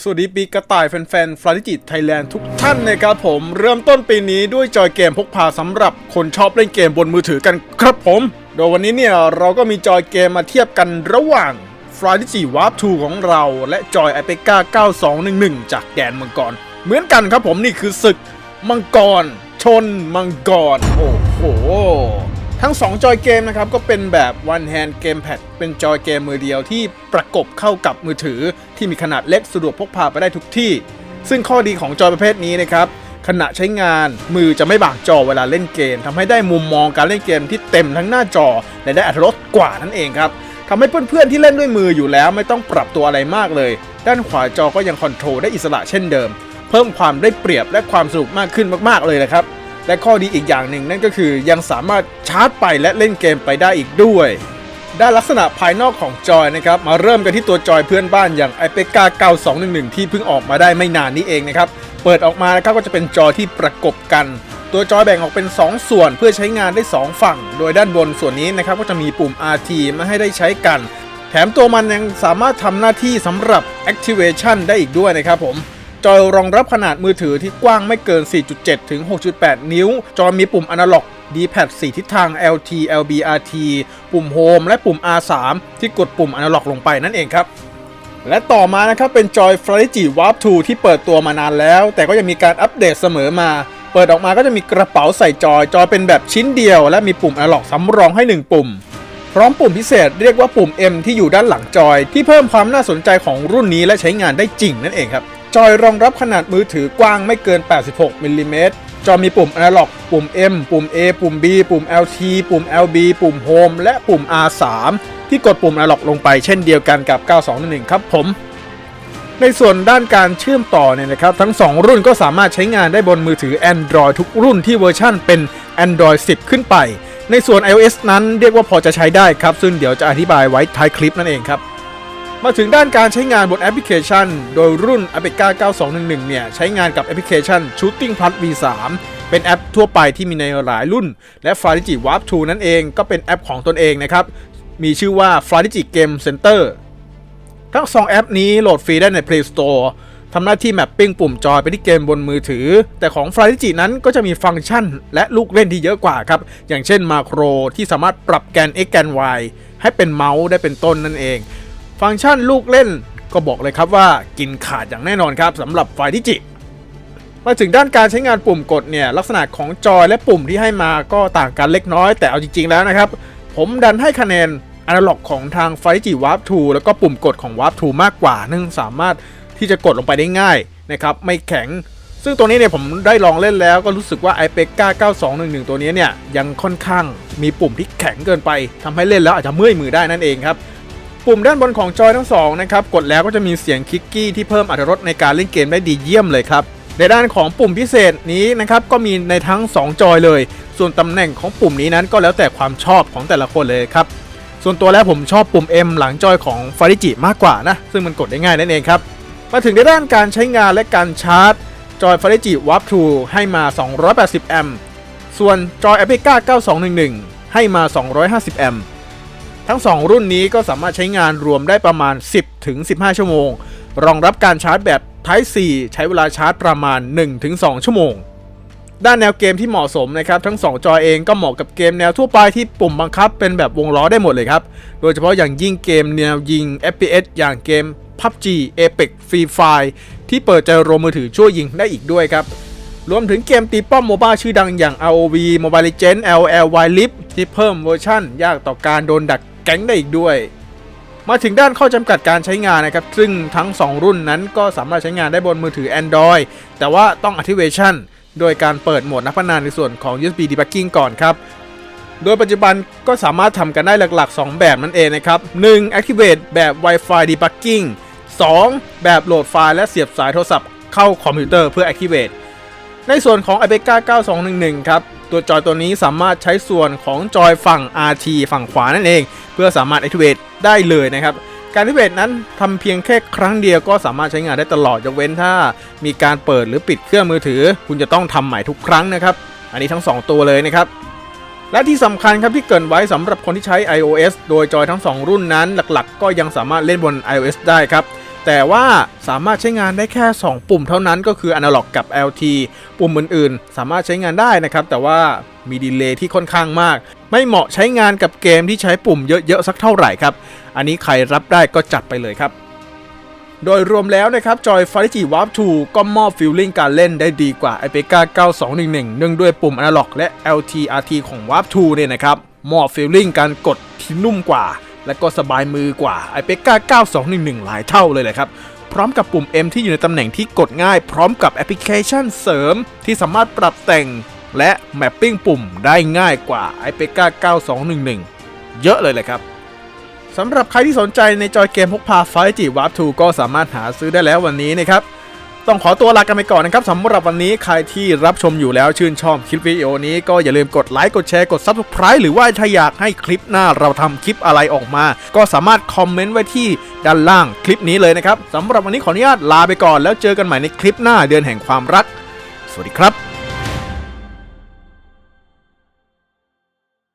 สวัสดีปีกระต่ายแฟนๆฟลาริจิตไทยแลนด์ทุกท่านนะครับผม เริ่มต้นปีนี้ด้วยจอยเกมพกพาสำหรับคนชอบเล่นเกมบนมือถือกันครับผม โดยวันนี้เนี่ย เราก็มีจอยเกมมาเทียบกันระหว่าง f l y d i g i Warp 2 ของเรา และจอย i p e c a 9211 จากแดนมังกร เหมือนกันครับผมนี่คือศึกมังกร ชนมังกร โอ้โห ทั้ง 2 จอยเกมนะครับก็เป็นแบบ one hand gamepad เป็นจอยเกมมือเดียวที่ประกบเข้ากับมือถือที่มีขนาดเล็กสะดวกพกพาไปได้ทุกที่ ซึ่งข้อดีของจอยประเภทนี้นะครับขณะใช้งานมือจะไม่บากจอเวลาเล่นเกมทำให้ได้มุมมองการเล่นเกมที่เต็มทั้งหน้าจอและได้อัตรสกว่านั่นเองครับทำให้เพื่อนๆที่เล่นด้วยมืออยู่แล้วไม่ต้องปรับตัวอะไรมากเลย ด้านขวาจอก็ยังคอนโทรลได้อิสระเช่นเดิม เพิ่มความได้เปรียบและความสนุกมากขึ้นมากๆเลยนะครับ และข้อดีอีกอย่างหนึ่งนั่นก็คือยังสามารถชาร์จไปและเล่นเกมไปได้อีกด้วยด้านลักษณะภายนอกของจอยนะครับ มาเริ่มกันที่ตัวจอยเพื่อนบ้านอย่าง i p e c a 9211ที่เพิ่งออกมาได้ไม่นานนี้เองนะครับ เปิดออกมานะครับก็จะเป็นจอยที่ประกบกัน ตัวจอยแบ่งออกเป็น 2 ส่วนเพื่อใช้งานได้ 2 ฝั่ง โดยด้านบนส่วนนี้นะครับก็จะมีปุ่ม RT มาให้ได้ใช้กัน แถมตัวมันยังสามารถทำหน้าที่สำหรับ Activation ได้อีกด้วยนะครับผม จอยรองรับขนาดมือถือที่กว้างไม่เกิน 4.7 ถึง 6.8 นิ้ว จอยมีปุ่มอนาล็อก D-pad 4 ทิศทาง LT LB RT ปุ่ม Home และปุ่ม R3 ที่กดปุ่มอนาล็อกลงไปนั่นเองครับและต่อมานะครับเป็นจอย f l y g Warp 2 ที่เปิดตัวมานานแล้ว แต่ก็ยังมีการอัปเดตเสมอมา เปิดออกมาก็จะมีกระเป๋าใส่จอย จอยเป็นแบบชิ้นเดียว และมีปุ่มอนาล็อกสำรองให้ 1 ปุ่ม พร้อมปุ่มพิเศษเรียกว่าปุ่ม M ที่อยู่ด้านหลังจอย ที่เพิ่มความน่าสนใจของรุ่นนี้และใช้งานได้จริงนั่นเองครับ จอยรองรับขนาดมือถือกว้างไม่เกิน 86มิลลิเมตรจอมีปุ่มอนาล็อกปุ่ม M ปุ่ม A ปุ่ม B ปุ่ม LT ปุ่ม LB ปุ่ม Home และปุ่ม R3 ที่กดปุ่มอนาล็อกลงไปเช่นเดียวกันกับ 9211 ครับผม ในส่วนด้านการเชื่อมต่อเนี่ยนะครับ ทั้ง 2 รุ่นก็สามารถใช้งานได้บนมือถือ Android ทุกรุ่นที่เวอร์ชั่นเป็น Android 10 ขึ้นไป ในส่วน iOS นั้นเรียกว่าพอจะใช้ได้ครับ ซึ่งเดี๋ยวจะอธิบายไว้ท้ายคลิปนั่นเองครับ มาถึงด้านการใช้งานบนแอปพลิเคชัน โดยรุ่น a p e c a 9211 เนี่ย ใช้งานกับแอปพลิเคชัน Shooting Plus V3 เป็นแอปทั่วไปที่มีในหลายรุ่น และ f l y d i g i Warp 2 นั่นเองก็เป็นแอปของตนเองนะครับ มีชื่อว่า f l y d i g i Game Center ทั้ง 2 แอปนี้โหลดฟรีได้ใน Play Store ทำหน้าที่แมปปิ้งปุ่มจอยไปที่เกมบนมือถือ แต่ของ f l y d i g i นั้นก็จะมีฟังก์ชัน และลูกเล่นที่เยอะกว่าครับ อย่างเช่นมาโครที่สามารถปรับแกน x แกน y ให้เป็นเมาส์ได้เป็นต้นนั่นเอง ฟังก์ชันลูกเล่นก็บอกเลยครับว่ากินขาดอย่างแน่นอนครับสำหรับไฟที่จิมาถึงด้านการใช้งานปุ่มกดเนี่ยลักษณะของจอยและปุ่มที่ให้มาก็ต่างกันเล็กน้อย แต่เอาจริง ๆ แล้วนะครับ ผมดันให้คะแนนอนาล็อกของทางไฟจิวาร์ป2แล้วก็ปุ่มกดของวาร์ป2มากกว่าเนื่องสามารถที่จะกดลงไปได้ง่ายนะครับไม่แข็ง ซึ่งตัวนี้เนี่ยผมได้ลองเล่นแล้วก็รู้สึกว่า i p e c a 9211 ตัวนี้เนี่ยยังค่อนข้างมีปุ่มที่แข็งเกินไปทำให้เล่นแล้วอาจจะเมื่อยมือได้นั่นเองครับ ปุ่มด้านบนของจอยทั้งสองนะครับกดแล้วก็จะมีเสียงคลิกกี้ที่เพิ่มอรรถรสในการเล่นเกมได้ดีเยี่ยมเลยครับในด้านของปุ่มพิเศษนี้นะครับก็มีในทั้ง 2 จอยเลย ส่วนตำแหน่งของปุ่มนี้นั้นก็แล้วแต่ความชอบของแต่ละคนเลยครับส่วนตัวแล้วผมชอบปุ่ม M หลังจอยของฟาริจิมากกว่านะซึ่งมันกดได้ง่ายนั่นเองครับมาถึงในด้านการใช้งานและการชาร์จ จอยฟาริจิ Warp 2ให้มา 280 แอมป์ส่วนจอย a p i c a 9211 ให้มา 250 แอมป์ ทั้ง 2 รุ่นนี้ก็สามารถใช้งานรวมได้ประมาณ 10ถึง15 ชั่วโมง รองรับการชาร์จแบบ Type C ใช้เวลาชาร์จประมาณ1ถึง2ชั่วโมง ด้านแนวเกมที่เหมาะสมนะครับ ทั้ง 2 จอเองก็เหมาะกับเกมแนวทั่วไปที่ปุ่มบังคับเป็นแบบวงล้อได้หมดเลยครับ โดยเฉพาะอย่างยิ่งเกมแนวยิง FPS อย่างเกม PUBG Apex Free Fire ที่เปิดใจโรมือถือช่วยยิงได้อีกด้วยครับรวมถึงเกมตีป้อมโมบ้าชื่อดังอย่าง ROV Mobile Legends LL Wild Rift ที่เพิ่มเวอร์ชั่น ยากต่อการโดนดัก แก๊งได้อีกด้วย มาถึงด้านข้อจำกัดการใช้งานนะครับ ซึ่งทั้ง 2 รุ่นนั้นก็สามารถใช้งานได้บนมือถือ Android แต่ว่าต้อง Activation โดยการเปิดโหมดนักพนันในส่วนของ USB Debugging ก่อนครับโดยปัจจุบันก็สามารถทำกันได้หลัก ๆ 2 แบบนั่นเองนะครับ 1. Activate แบบ Wi-Fi Debugging 2. แบบโหลดไฟล์และเสียบสายโทรศัพท์เข้าคอมพิวเตอร์เพื่อ Activate ในส่วนของ i p e c a 9211 ครับ ตัวจอยตัวนี้สามารถใช้ส่วนของจอยฝั่ง RT ฝั่งขวานั่นเอง เพื่อสามารถ Activate ได้เลยนะครับ การ Activate นั้นทำเพียงแค่ครั้งเดียวก็สามารถใช้งานได้ตลอดยกเว้นถ้า มีการเปิดหรือปิดเครื่องมือถือ คุณจะต้องทำใหม่ทุกครั้งนะครับ อันนี้ทั้ง 2 ตัวเลยนะครับและที่สำคัญครับที่เกินไว้สำหรับคนที่ใช้ iOS โดยจอยทั้ง 2 รุ่นนั้นหลักๆ ก็ยังสามารถเล่นบน iOS ได้ครับ แต่ว่าสามารถใช้งานได้แค่ 2 ปุ่มเท่านั้นก็คือ Analog กับ LT ปุ่มอื่นๆ สามารถใช้งานได้นะครับ แต่ว่ามีดีเลย์ที่ค่อนข้างมาก ไม่เหมาะใช้งานกับเกมที่ใช้ปุ่มเยอะ ๆ สักเท่าไหร่ครับ อันนี้ใครรับได้ก็จัดไปเลยครับ โดยรวมแล้วนะครับจอย f a r i g i Warp 2ก็มอบฟีลลิ่งการเล่นได้ดีกว่า i p e c a 9211 เนื่องด้วยปุ่ม Analog และ LT RT ของ Warp 2เนี่ยนะครับมอบฟีลลิ่งการกดที่นุ่มกว่า และก็สบายมือกว่า i p e c a 9211 หลายเท่าเลยแหละครับ พร้อมกับปุ่ม M ที่อยู่ในตำแหน่งที่กดง่าย พร้อมกับแอปพลิเคชันเสริมที่สามารถปรับแต่ง และแมปปิ้งปุ่มได้ง่ายกว่า i p e c a 9211 เยอะเลยแหละครับสำหรับใครที่สนใจในจอยเกมพกพา f i จิ Warp 2 ก็สามารถหาซื้อได้แล้ววันนี้นะครับ ต้องขอตัวลากันไปก่อนนะครับสำหรับวันนี้ใครที่รับชมอยู่แล้วชื่นชอบคลิปวิดีโอนี้ก็อย่าลืมกดไลค์กดแชร์กด Subscribe หรือว่าถ้าอยากให้คลิปหน้าเราทำคลิปอะไรออกมา ก็สามารถคอมเมนต์ไว้ที่ด้านล่างคลิปนี้เลยนะครับสำหรับวันนี้ขออนุญาตลาไปก่อนแล้วเจอกันใหม่ในคลิปหน้าเดือนแห่งความรัก สวัสดีครับ